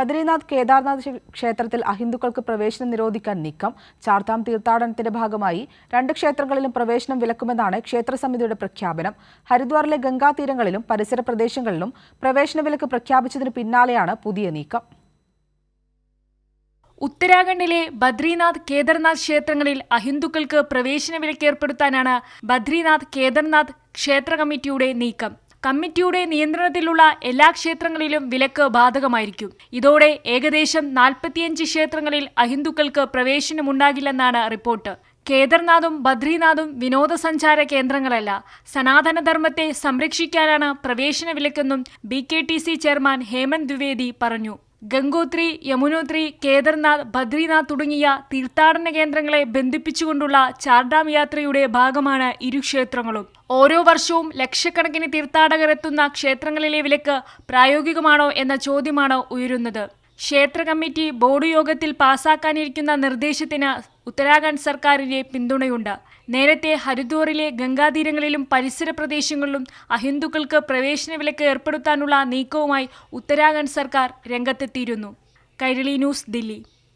ബദ്രീനാഥ് കേദാർനാഥ് ക്ഷേത്രത്തിൽ അഹിന്ദുക്കൾക്ക് പ്രവേശനം നിരോധിക്കാൻ നീക്കം ചാർത്താം തീർത്ഥാടനത്തിന്റെ ഭാഗമായി രണ്ട് ക്ഷേത്രങ്ങളിലും പ്രവേശനം വിലക്കുമെന്നാണ് ക്ഷേത്ര സമിതിയുടെ പ്രഖ്യാപനം. ഹരിദ്വാറിലെ ഗംഗാതീരങ്ങളിലും പരിസര പ്രദേശങ്ങളിലും പ്രവേശന വിലക്ക് പ്രഖ്യാപിച്ചതിന് പിന്നാലെയാണ് പുതിയ നീക്കം. ഉത്തരാഖണ്ഡിലെ ബദ്രീനാഥ് കേദർനാഥ് ക്ഷേത്രങ്ങളിൽ അഹിന്ദുക്കൾക്ക് പ്രവേശന വിലക്ക് ഏർപ്പെടുത്താനാണ് ബദ്രീനാഥ് കേദർനാഥ് ക്ഷേത്ര കമ്മിറ്റിയുടെ നീക്കം. കമ്മിറ്റിയുടെ നിയന്ത്രണത്തിലുള്ള എല്ലാ ക്ഷേത്രങ്ങളിലും വിലക്ക് ബാധകമായിരിക്കും. ഇതോടെ ഏകദേശം നാൽപ്പത്തിയഞ്ച് ക്ഷേത്രങ്ങളിൽ അഹിന്ദുക്കൾക്ക് പ്രവേശനമുണ്ടാകില്ലെന്നാണ് റിപ്പോർട്ട്. കേദർനാഥും ബദ്രിനാഥും വിനോദസഞ്ചാര കേന്ദ്രങ്ങളല്ല. സനാതനധർമ്മത്തെ സംരക്ഷിക്കാനാണ് പ്രവേശന വിലക്കെന്നും B K T C chairman Hemant Dwivedi പറഞ്ഞു. ഗംഗോത്രി യമുനോത്രി കേദർനാഥ് ബദ്രിനാഥ് തുടങ്ങിയ തീർത്ഥാടന കേന്ദ്രങ്ങളെ ബന്ധിപ്പിച്ചുകൊണ്ടുള്ള ചാർഡാം യാത്രയുടെ ഭാഗമാണ് ഇരു ക്ഷേത്രങ്ങളും ഓരോ വർഷവും ലക്ഷക്കണക്കിന് തീർത്ഥാടകർ എത്തുന്ന ക്ഷേത്രങ്ങളിലെ വിലക്ക് പ്രായോഗികമാണോ എന്ന ചോദ്യമാണ് ഉയരുന്നത്. ക്ഷേത്ര കമ്മിറ്റി ബോർഡ് യോഗത്തിൽ പാസാക്കാനിരിക്കുന്ന നിർദ്ദേശത്തിന് ഉത്തരാഖണ്ഡ് സർക്കാരിന്റെ പിന്തുണയുണ്ട്. നേരത്തെ ഹരിദ്വാറിലെ ഗംഗാതീരങ്ങളിലും പരിസര പ്രദേശങ്ങളിലും അഹിന്ദുക്കൾക്ക് പ്രവേശന വിലക്ക് ഏർപ്പെടുത്താനുള്ള നീക്കവുമായി ഉത്തരാഖണ്ഡ് സർക്കാർ രംഗത്തെത്തിയിരുന്നു. കൈരളി ന്യൂസ് ദില്ലി.